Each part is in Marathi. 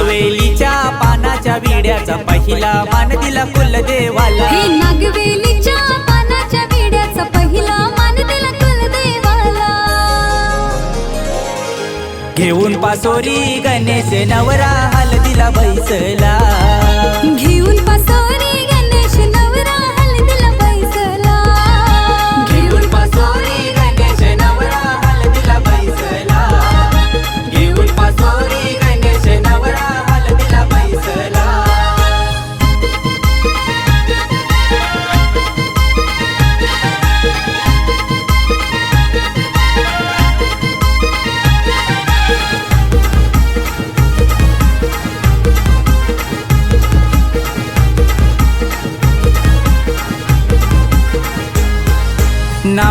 नागवेलीच्या पानाच्या विड्याचा पहिला मान दिला कुलदेवाला. नागवेलीच्या पानाच्या विड्याचा पहिला मान दिला कुलदेवाला. घेऊन पासोरी गणेश नवरा हलदीला बैसला. घेऊन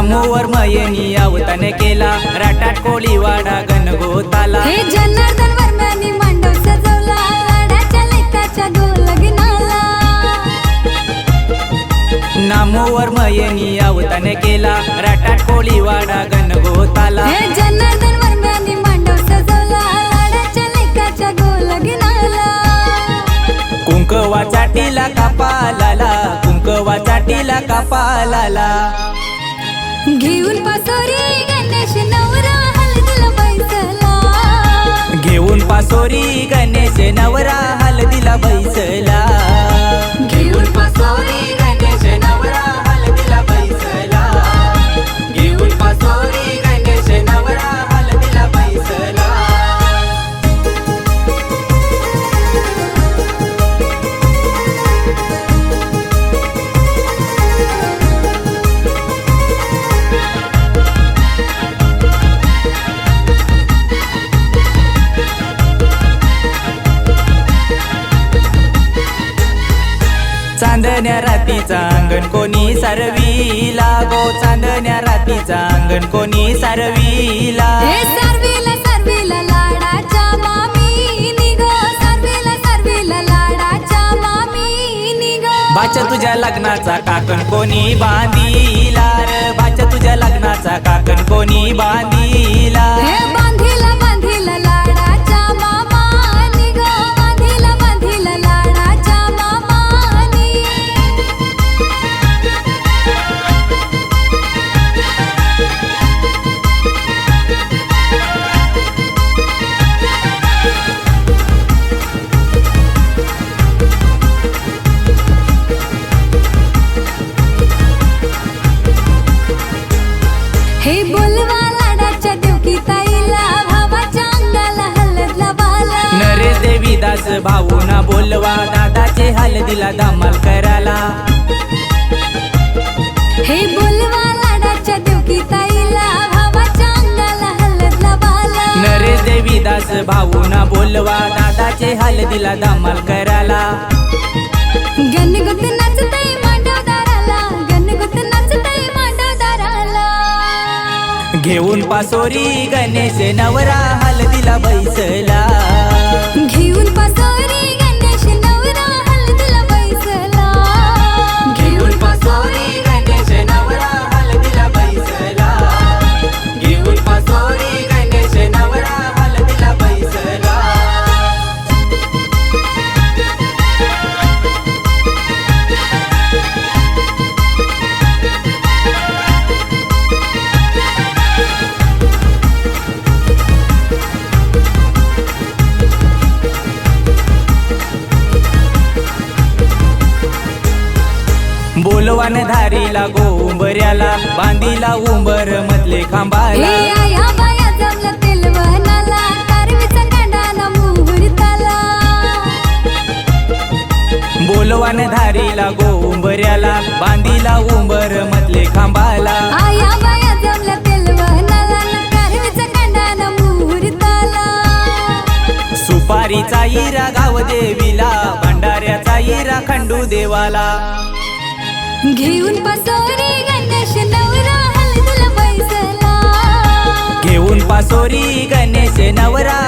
नामोवर मयनी अवतन केला. राटाट कोळीवाडा गणगोताला हे जनार्दन वर्मानी मांडव सजवला. लाडाच्या लेकाच्या गोलग्नाला नामोवर मयनी अवतन केला. राटाट कोळीवाडा गणगोताला हे जनार्दन वर्मानी मांडव सजवला. लाडाच्या लेकाच्या गोलग्नाला कुंकवा चाटीला कापालाला. कुंकवा चाटीला कापालाला. घेऊन पासोरी गणेश नवरा हलदीला बैसला. घेऊन पासोरी गणेश नवरा हलदीला बैसला. चांदण्या रातीचा अंगण कोणी सरवीला? गो चांदण्या रातीचा अंगण कोणी सरवीला? बाच्या तुझ्या लग्नाचा काकण कोणी बांधिला? र बाच्या तुझ्या लग्नाचा काकण कोणी बांधीला? भाऊना बोलवा दादाचे हलदीला धमाल कराला हे बोलवा लाडाच्या देवकी ताईला भावाच्या अंगाला हलदला बाला. नरेश देवीदास भाऊना बोलवा दादाचे हलदीला धमाल कराला गणगुत नाचतय मांडवदाराला गणगुत नाचतय मांडवदाराला घेऊन पासोरी गणेश नवरा हलदीला बैसला. बोलवान धारीला गोंबऱ्याला बांधीला उंबर मधले खांबाला बोलवान धारीला गोंबऱ्याला बांधीला उंबर मधले खांबाला सुपारीचा इरा गाव देवीला भंडाऱ्याचा इरा खंडू देवाला. घेऊन पासोरी गणेश नवरा हळदीला बैसला घेऊन पासोरी गणेश नवरा.